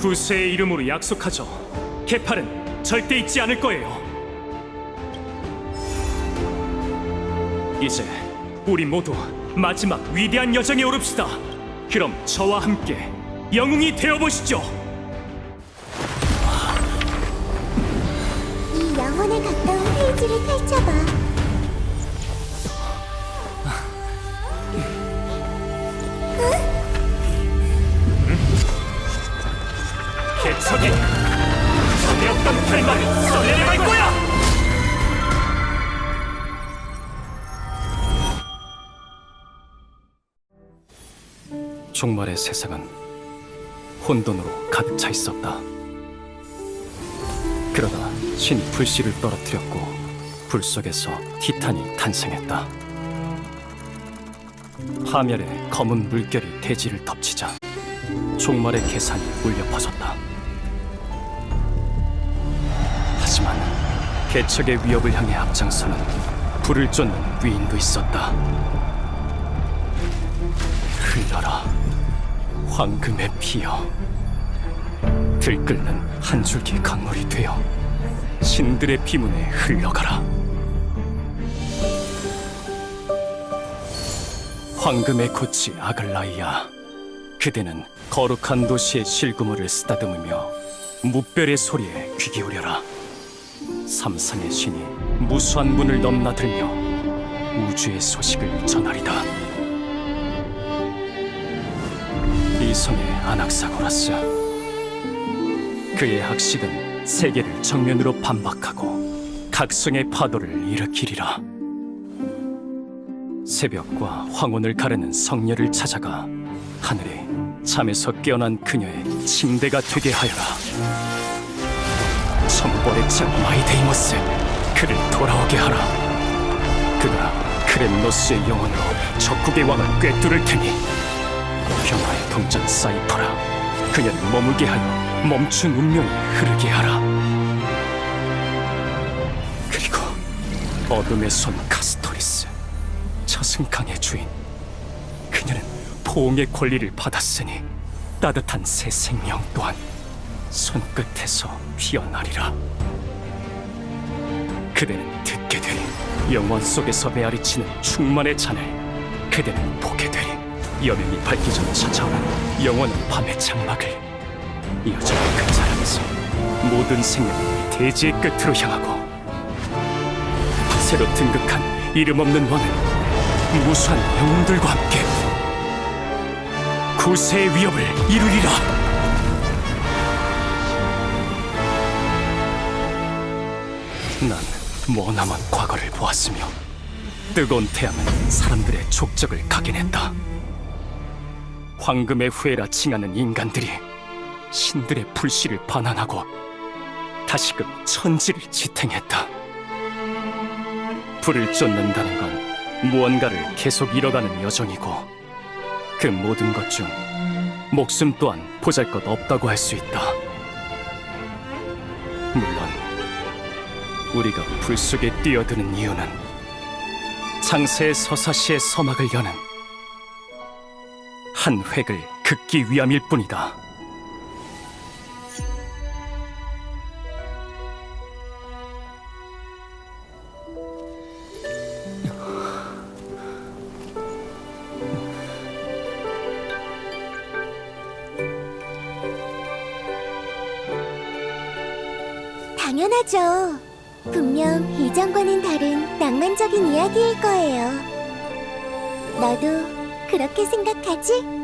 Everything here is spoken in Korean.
구세의 이름으로 약속하죠. 개팔은 절대 잊지 않을 거예요. 이제 우리 모두 마지막 위대한 여정에 오릅시다. 그럼 저와 함께 영웅이 되어 보시죠. 이 영혼에 가까운 페이지를 펼쳐봐. 개척이 전에 없던 결말을 써내려갈 거야. 종말의 세상은 혼돈으로 가득 차 있었다. 그러다 신이 불씨를 떨어뜨렸고 불 속에서 티탄이 탄생했다. 파멸의 검은 물결이 대지를 덮치자 종말의 계산이 울려 퍼졌다. 하지만 개척의 위협을 향해 앞장서는 불을 쫓는 위인도 있었다. 흘러라, 황금의 피여. 들끓는 한 줄기 강물이 되어 신들의 피문에 흘러가라. 황금의 고치 아글라이아. 그대는 거룩한 도시의 실구물을 쓰다듬으며 무별의 소리에 귀 기울여라. 삼상의 신이 무수한 문을 넘나들며 우주의 소식을 전하리다. 이성의 아낙사고라스. 그의 학식은 세계를 정면으로 반박하고 각성의 파도를 일으키리라. 새벽과 황혼을 가르는 성녀를 찾아가 하늘에 잠에서 깨어난 그녀의 침대가 되게 하여라. 천벌의 장 마이데이모스 그를 돌아오게 하라. 그가 크렘노스의 영혼으로 적국의 왕을 꿰뚫을 테니 평화의 동전 사이퍼라. 그녀를 머물게 하여 멈춘 운명이 흐르게 하라. 그리고 어둠의 손 카스토리스 저승강의 주인 그녀는 포옹의 권리를 받았으니 따뜻한 새 생명 또한 손끝에서 피어나리라. 그대는 듣게 되리. 영원 속에서 메아리치는 충만의 잔을 그대는 보게 되리. 여명이 밝기 전 찾아오는 영원한 밤의 장막을 여전히 그 자락에서 모든 생명이 대지의 끝으로 향하고 새로 등극한 이름 없는 왕은 무수한 영웅들과 함께 구세의 위협을 이루리라. 머나먼 과거를 보았으며 뜨거운 태양은 사람들의 족적을 각인했다. 황금의 후예라 칭하는 인간들이 신들의 불씨를 반환하고 다시금 천지를 지탱했다. 불을 쫓는다는 건 무언가를 계속 이뤄가는 여정이고 그 모든 것 중 목숨 또한 보잘것 없다고 할 수 있다. 물론 우리가 불 속에 뛰어드는 이유는 창세의 서사시의 서막을 여는 한 획을 긋기 위함일 뿐이다. 당연하죠. 분명 이전과는 다른 낭만적인 이야기일 거예요. 너도 그렇게 생각하지?